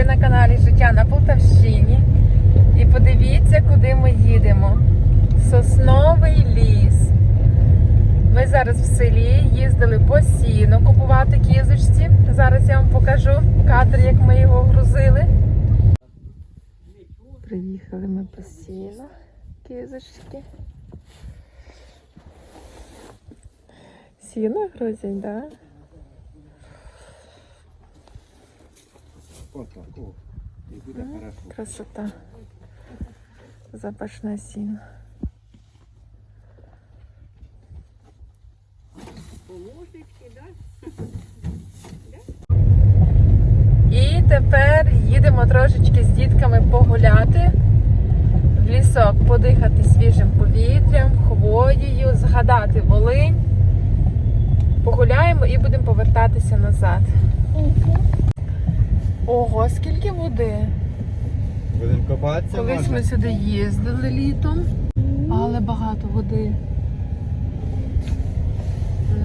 Ви на каналі Життя на Полтавщині. І подивіться, куди ми їдемо. Сосновий ліс. Ми зараз в селі їздили по сіну купувати кізочці. Зараз я вам покажу кадр, як ми його грузили. Приїхали ми по сіну, кізочки. Сіно грузять, так? Да? Отак, о. І буде хорошо. Красота. Запашне сіно. І тепер їдемо трошечки з дітками погуляти в лісок, подихати свіжим повітрям, хвоєю, згадати Волинь. Погуляємо і будемо повертатися назад. Ого, скільки води! Будемо копатися. Колись можна? ми сюди їздили літом, але багато води.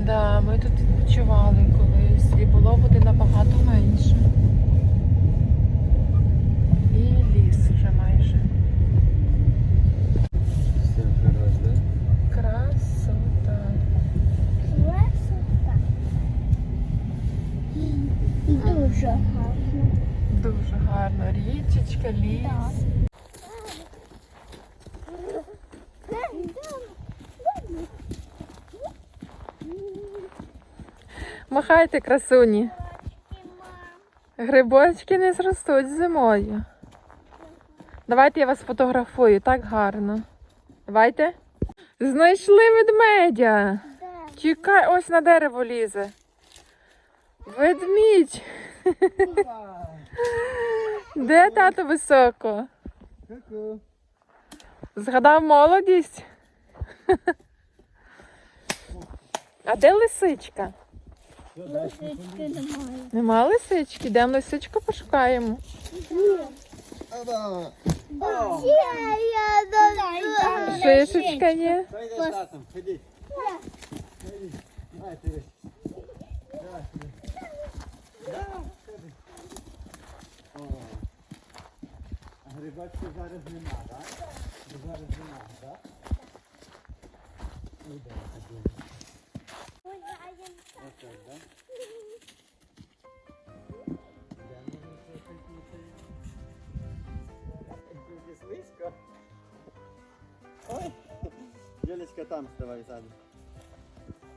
Да, ми тут відпочивали колись і було води набагато менше. І ліс вже майже. Все гаразд, да? Красота. Дуже гарно. Дуже гарно. Річечка, ліс. Махайте, красуні. Грибочки не зростуть зимою. Давайте я вас фотографую, так гарно. Давайте. Знайшли ведмедя. Чекай, ось на дерево лізе. Ведмідь. Де тато високо? Згадав молодість. А де лисичка? Лисички немає. Нема лисички, йдемо лисичку пошукаємо. Шишечка є. Ходіть. Ходіть. Давай, ти. Давай, сюди. Да, ходи. О. А грибочки зараз нема, так? Зараз нема, так? Ну, да, ходімо. Ось так, ну, ну, слухай, слухай. Слизько. Ой, Юлечка там ставай ззаду.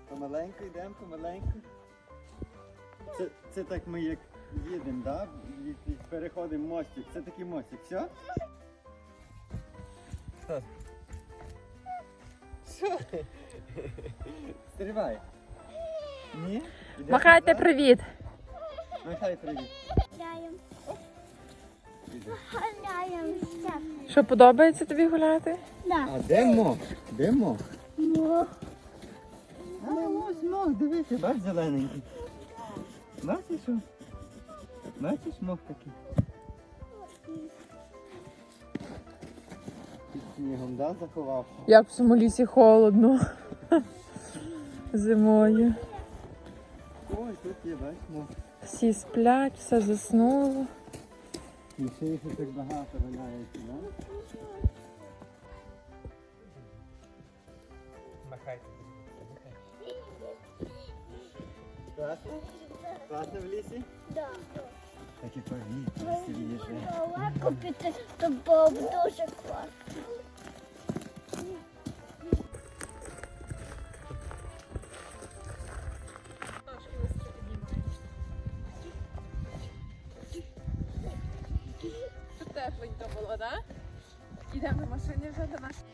Помаленьку йдемо, помаленьку. Це, це так ми як їдемо, да? І переходимо мостик. Це такий мостик, все? Що? Стрибай. Ні? Йдемо Махайте назад? привіт. Махай привіт. Ганяєм, Іди. Що подобається тобі гуляти? Да. А де мох? Де мох? А ось мох, дивися, бач зелененький. Бачиш що? Бачиш мох такий? Під снігом, да, заховався? Як в цьому лісі холодно. Зимою. Ой, тут є, бач, мох. Всі сплять, все заснуло. І ще їх так багато валяється, да? Махайте. Класно? Класно в лісі? да. Таке повітря свіже. Далеко піти, то було б дуже класно. Тепленько було, так? Йдемо на машині вже до нас.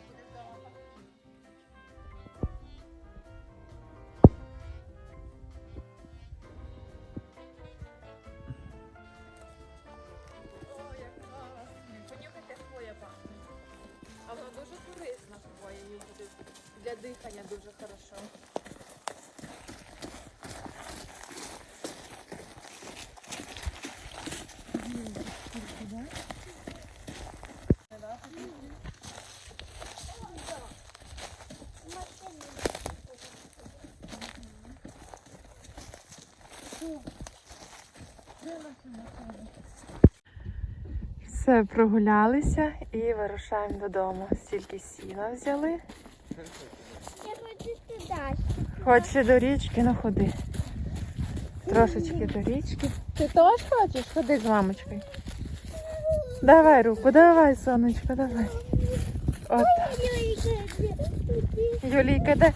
Все, прогулялися і вирушаємо додому. Стільки сіна взяли. Я хочу туди. Хочеш до річки, ну ходи. Трошечки до річки. Ти теж хочеш? Ходи з мамочкою. Давай руку, давай, сонечко, давай. От. Юлійка, де?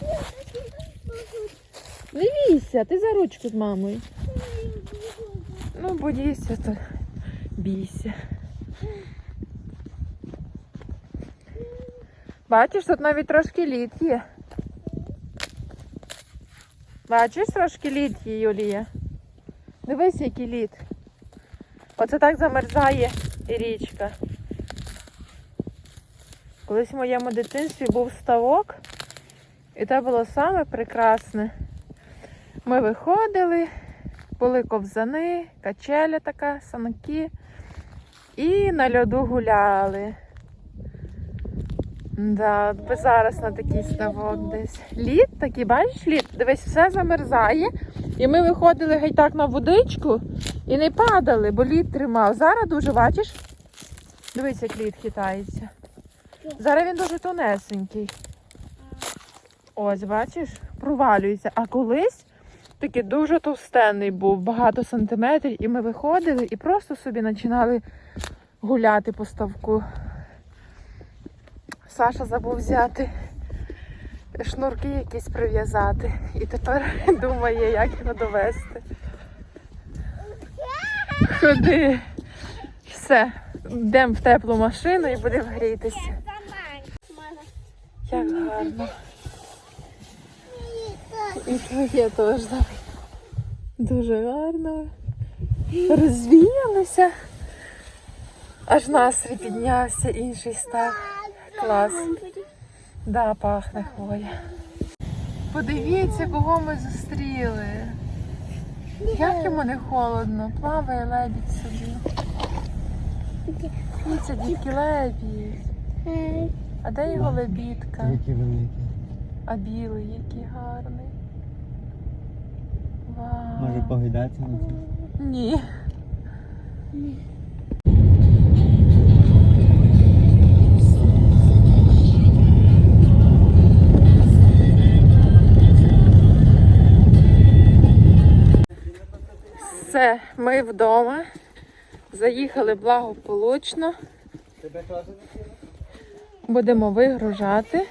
Не ти за ручку з мамою. Ну, боїшся, то бійся. Бачиш, тут навіть трошки лід є. Бачиш, трошки лід є, Юлія. Дивись, який лід. Оце так замерзає річка. Колись в моєму дитинстві був ставок, і це було саме прекрасне. Ми виходили, були ковзани, качеля така, санки, і на льоду гуляли. Да, би зараз на такий ставок десь. Лід такий, бачиш, лід? Дивись, все замерзає. І ми виходили геть так на водичку і не падали, бо лід тримав. Зараз дуже, бачиш? Дивись, як лід хитається. Зараз він дуже тонесенький. Ось, бачиш, провалюється. А колись такий дуже товстенний був, багато сантиметрів, і ми виходили і просто собі починали гуляти по ставку. Саша забув взяти шнурки якісь прив'язати. І тепер думає, як його довести. Ходи. Все, йдемо в теплу машину і будемо грітися. Як гарно. І твоє теж. Дуже гарно. Розвіялися. Аж настрій піднявся, інший став. Клас. Да, пахне хвоя. Подивіться, кого ми зустріли. Як йому не холодно, плаває лебідь собі. Дивіться, дітки лебідь. А де його лебідка? А білий, який гарний. Може погидатися на це? Ні. Все, ми вдома. Заїхали благополучно. Тебе теж Будемо вигружати.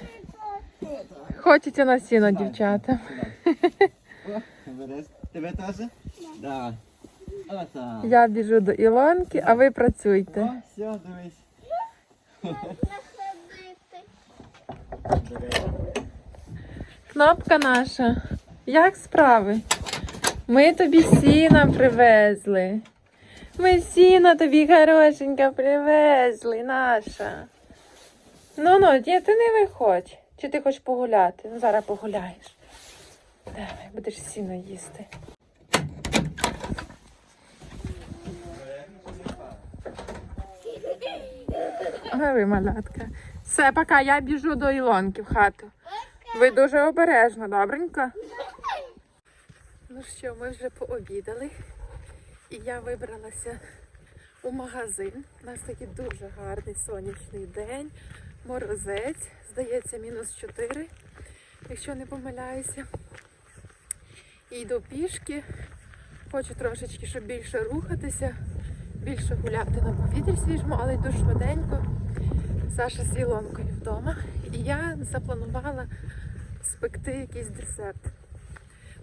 Хочеться на сіно, дівчата. Тебе теж? Да. Ота. Я біжу до Ілонки, а ви працюйте. О, все, дивись. Кнопка наша. Як справи? Ми тобі сіна привезли. Ми сіна тобі хорошенька привезли, наша. Ну ну, ти не виходь. Чи ти хочеш погуляти? Ну зараз погуляєш. Давай, будеш сіно їсти. Ой, ви малятка. Все, пока, я біжу до Ілонки в хату. Ви дуже обережно, добренько. Ну що, ми вже пообідали. І я вибралася у магазин. У нас такий дуже гарний сонячний день. Морозець, здається, мінус 4, якщо не помиляюся. Йду пішки. Хочу трошечки, щоб більше рухатися, більше гуляти на повітрі свіжому, але йду швиденько. Саша з Ілонкою вдома. І я запланувала спекти якийсь десерт.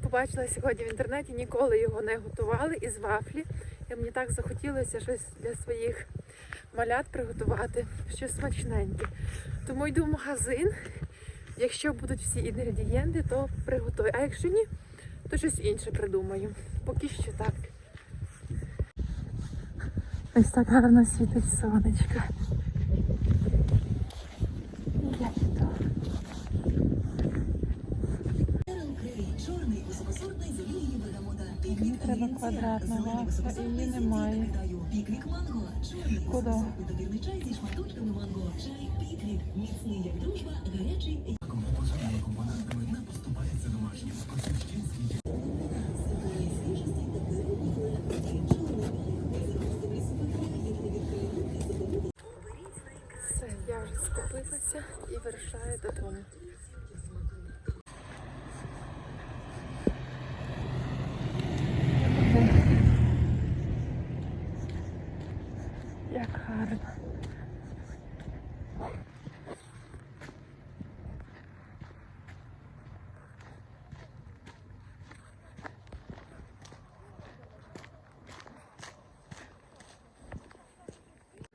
Побачила сьогодні в інтернеті, ніколи його не готували із вафлі. І мені так захотілося щось для своїх малят приготувати, щось смачненьке. Тому йду в магазин. Якщо будуть всі інгредієнти, то приготую. А якщо ні, то щось інше придумаю. Поки що так. Ось так гарно світить сонечко. Я йду. Мені треба квадратна вафля, і її немає. Шкода. Скупилася і вирушаю додому. Як гарно.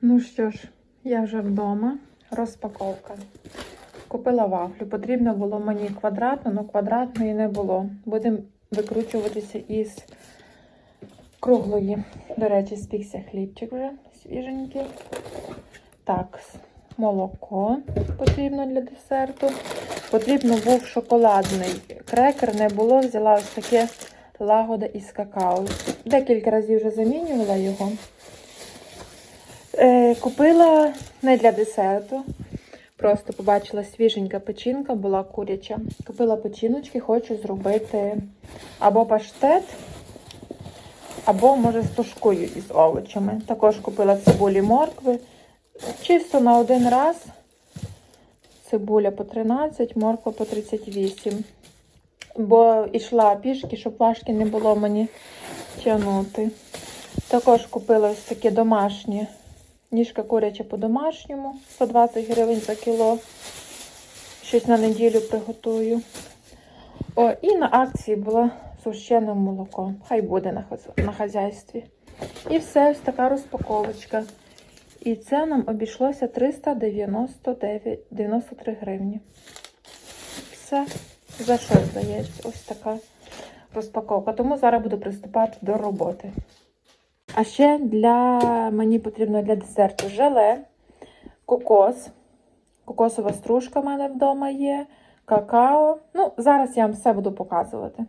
Ну що ж, я вже вдома. Розпаковка. Купила вафлю. Потрібно було мені квадратну, але квадратної не було. Будемо викручуватися із круглої. До речі, спікся хлібчик вже свіженький. Так, молоко потрібно для десерту. Потрібно був шоколадний крекер, не було. Взяла ось таке лагода із какао. Декілька разів вже замінювала його. Е, купила не для десерту. Просто побачила свіженька печінка, була куряча. Купила печіночки, хочу зробити або паштет, або, може, з тушкою із овочами. Також купила цибулі моркви. Чисто на один раз. Цибуля по 13, морква по 38. Бо йшла пішки, щоб важкі не було мені тягнути. Також купила ось таке домашнє Ніжка куряча по-домашньому, 120 гривень за кіло. Щось на неділю приготую. О, і на акції була сушене молоко. Хай буде на, на хазяйстві. І все, ось така розпаковочка. І це нам обійшлося 399 гривні. Все. За що здається? Ось така розпаковка. Тому зараз буду приступати до роботи. А ще для мені потрібно для десерту желе, кокос, кокосова стружка в мене вдома є, какао. Ну, зараз я вам все буду показувати.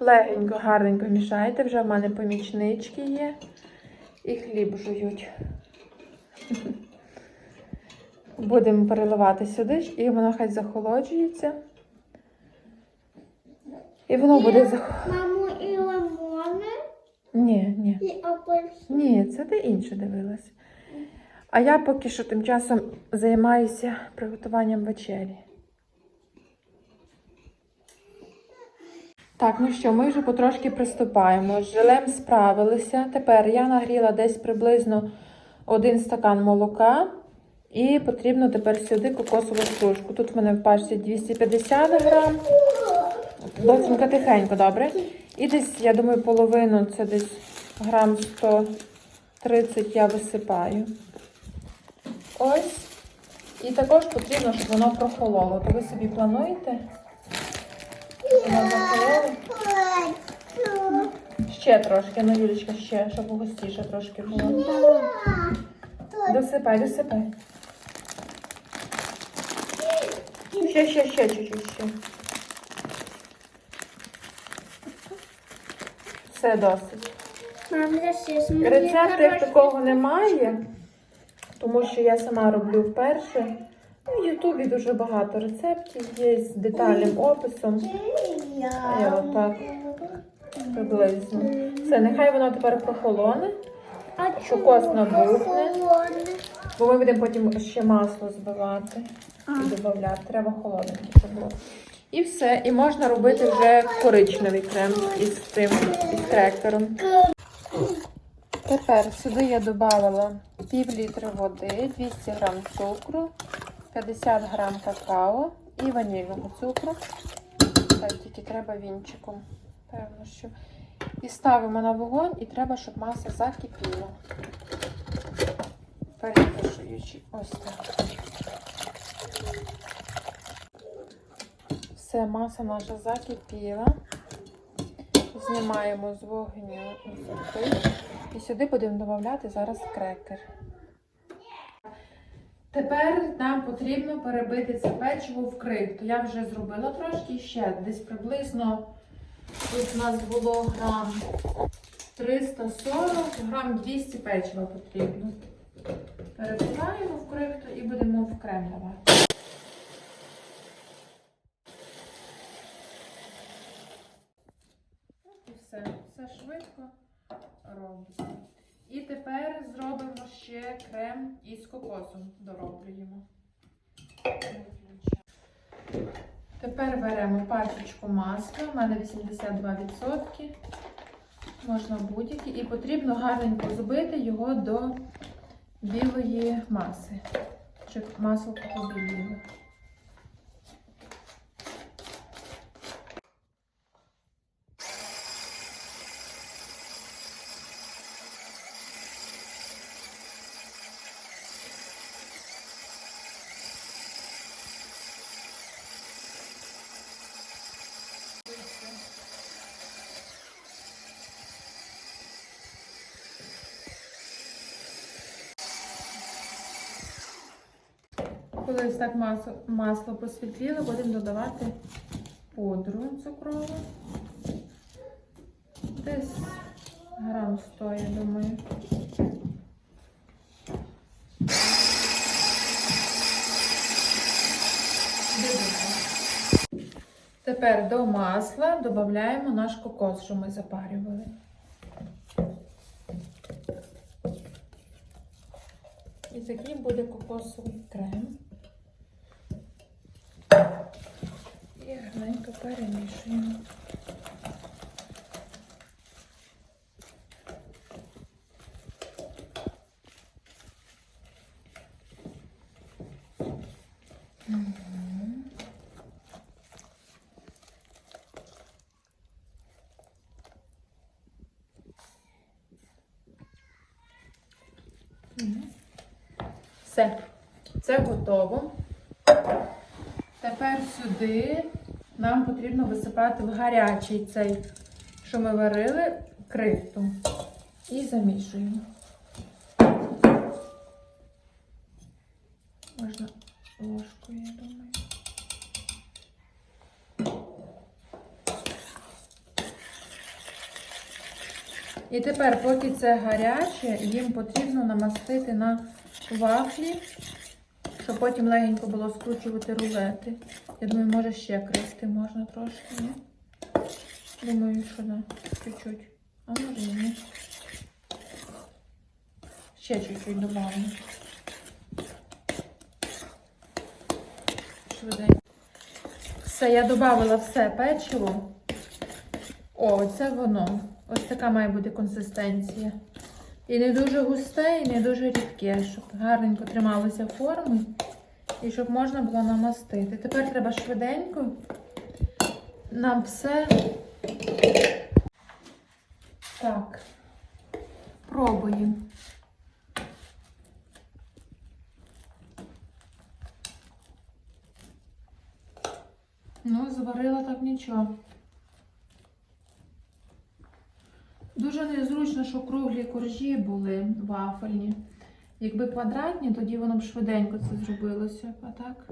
Легенько, гарненько мішайте. Вже в мене помічнички є. І хліб жують. Будемо переливати сюди і воно хай захолоджується. І воно буде захолоджувати. Ні, ні. і апельсин. Ні, це ти інше дивилась. А я поки що тим часом займаюся приготуванням вечері. Так, ну що, ми вже потрошки приступаємо. З желем справилися. Тепер я нагріла десь приблизно один стакан молока. І потрібно тепер сюди кокосову стружку. Тут в мене в пачці 250 грам. Досенька тихенько, добре? І десь, я думаю, половину, це десь грам 130 я висипаю. Ось. І також потрібно, щоб воно прохололо. То ви собі плануєте? Ще трошки, ну Юлічка, ще, щоб густіше трошки було. Досипай, досипай. Ще, ще, ще, чуть-чуть ще. Все досить. Мам, Рецептів такого немає, тому що я сама роблю вперше. Ну, В Ютубі дуже багато рецептів є з детальним описом. Я отак приблизно. Все, нехай воно тепер прохолоне, Кокос чому бо ми будемо потім ще масло збивати і додати. Треба холодненьке, щоб було. І все. І можна робити вже коричневий крем із цим із крекером. Тепер сюди я додала пів літри води, 200 грам цукру, 50 грам какао і ванільного цукру. Так, тільки треба вінчиком. Певно, що. І ставимо на вогонь, і треба, щоб маса закипіла. Перемішуючи. Ось так. Все, маса наша закипіла. Знімаємо з вогню. І сюди будемо додати зараз крекер. Тепер нам потрібно перебити це печиво в крихту. Я вже зробила трошки ще десь приблизно. Тут у нас було грам 340, грам 200 печива потрібно. Перебиваємо в крихту і будемо в крем давати. Все, все швидко робиться. І тепер зробимо ще крем із кокосом дороблюємо. Тепер беремо пачечку масла, у мене 82%. Можна будь-які. І потрібно гарненько збити його до білої маси, щоб масло побіліло. Коли ось так масло, масло посвітліло, будемо додавати пудру цукрову. Десь грам 100, я думаю. Тепер до масла додаємо наш кокос, що ми запарювали. І такий буде кокосовий крем. І гарненько перемішуємо. Все, це готово. Тепер сюди нам потрібно висипати в гарячий цей, що ми варили, крипту. І замішуємо. Можна ложкою, я думаю. І тепер, поки це гаряче, їм потрібно намастити на вафлі, щоб потім легенько було скручувати рулети. Я думаю, може ще крести можна трошки, ні? Думаю, що да, чуть-чуть. А може ні. Ще чуть-чуть. Швиденько. Все, я додавала все печиво. О, це воно. Ось така має бути консистенція. І не дуже густе, і не дуже рідке, щоб гарненько трималося форми і щоб можна було намастити. Тепер треба швиденько нам все. Так, пробуємо. Ну, заварила так нічого. Дуже незручно, що круглі коржі були вафельні. Якби квадратні, тоді воно б швиденько це зробилося. А так.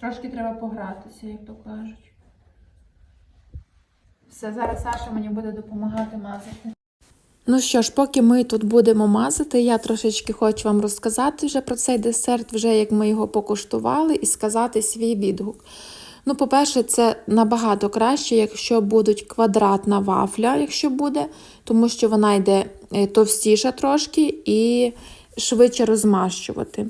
Трошки треба погратися, як то кажуть. Все, зараз Саша мені буде допомагати мазати. Ну що ж, поки ми тут будемо мазати, я трошечки хочу вам розказати вже про цей десерт, вже як ми його покуштували, і сказати свій відгук. Ну, по-перше, це набагато краще, якщо будуть квадратна вафля, якщо буде, тому що вона йде е, товстіша трошки і швидше розмащувати.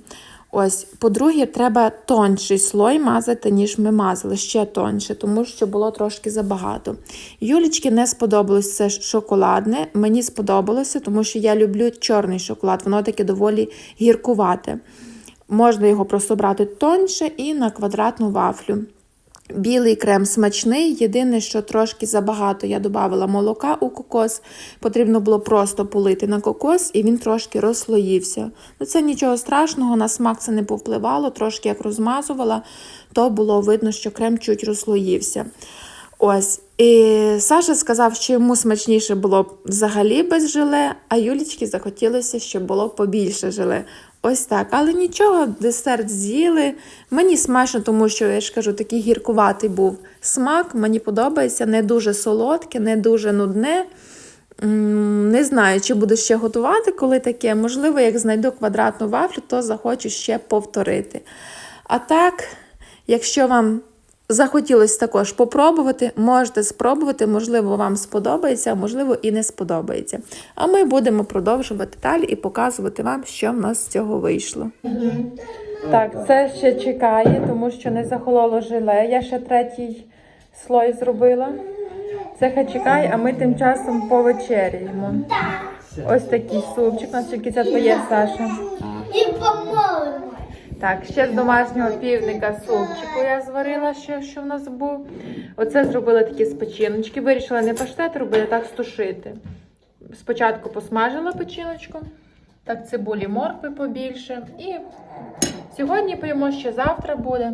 Ось, по-друге, треба тонший слой мазати, ніж ми мазали, ще тонше, тому що було трошки забагато. Юлічки не сподобалось це шоколадне. Мені сподобалося, тому що я люблю чорний шоколад, воно таке доволі гіркувате. Можна його просто брати тоньше і на квадратну вафлю. Білий крем смачний, єдине, що трошки забагато я додавала молока у кокос. Потрібно було просто полити на кокос, і він трошки розслоївся. Ну це нічого страшного, на смак це не повпливало, трошки як розмазувала, то було видно, що крем чуть розслоївся. Ось. І Саша сказав, що йому смачніше було взагалі без желе, а Юлічки захотілося, щоб було побільше желе. Ось так. Але нічого, десерт з'їли. Мені смачно, тому що я ж кажу, такий гіркуватий був смак. Мені подобається, не дуже солодке, не дуже нудне. Не знаю, чи буду ще готувати, коли таке. Можливо, як знайду квадратну вафлю, то захочу ще повторити. А так, якщо вам захотілося також попробувати. Можете спробувати, можливо, вам сподобається, а можливо, і не сподобається. А ми будемо продовжувати далі і показувати вам, що в нас з цього вийшло. Так, це ще чекає, тому що не захололо желе. Я ще третій слой зробила. Це хай чекає, а ми тим часом повечеряємо. Ось такий супчик. У нас тільки це твоє, Саша. І помолимо. Так, ще з домашнього півника супчику я зварила ще, що в нас був. Оце зробила такі з печіночки. Вирішила не паштет робити, а так стушити. Спочатку посмажила печіночку, так цибулі моркви побільше. І сьогодні поїмо, ще завтра буде.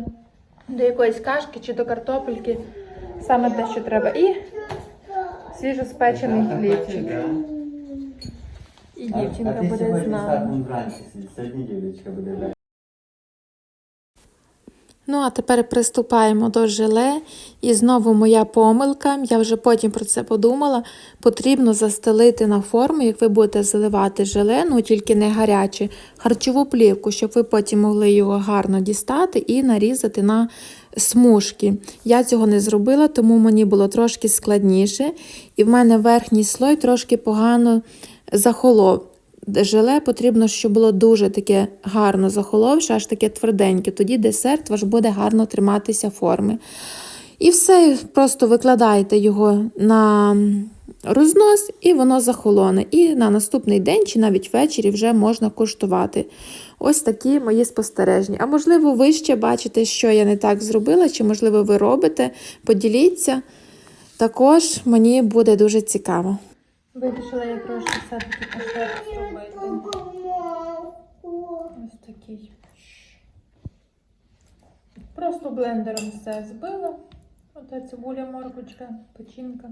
До якоїсь кашки чи до картопельки. Саме те, що треба. І свіжоспечений хлібчик. І дівчинка буде з нами. сьогодні дівчинка буде. Ну, а тепер приступаємо до желе. І знову моя помилка. Я вже потім про це подумала. Потрібно застелити на форму, як ви будете заливати желе, ну тільки не гаряче, харчову плівку, щоб ви потім могли його гарно дістати і нарізати на смужки. Я цього не зробила, тому мені було трошки складніше. І в мене верхній слой трошки погано захолов. Желе потрібно, щоб було дуже таке гарно захоловше, аж таке тверденьке. Тоді десерт ваш буде гарно триматися форми. І все, просто викладаєте його на рознос, і воно захолоне. І на наступний день чи навіть ввечері вже можна куштувати. Ось такі мої спостереження. А можливо, ви ще бачите, що я не так зробила, чи, можливо, ви робите. Поділіться. Також мені буде дуже цікаво. Вирішила я трошки все-таки паштет зробити. Ось такий. Просто блендером все збила. Ота цибуля, морбочка, печінка.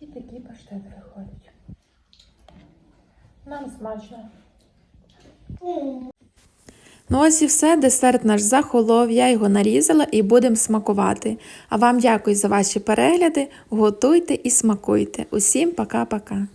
І такий паштет виходить. Нам смачно. Ну ось і все, десерт наш захолов, я його нарізала і будемо смакувати. А вам дякую за ваші перегляди. Готуйте і смакуйте. Усім пока-пока.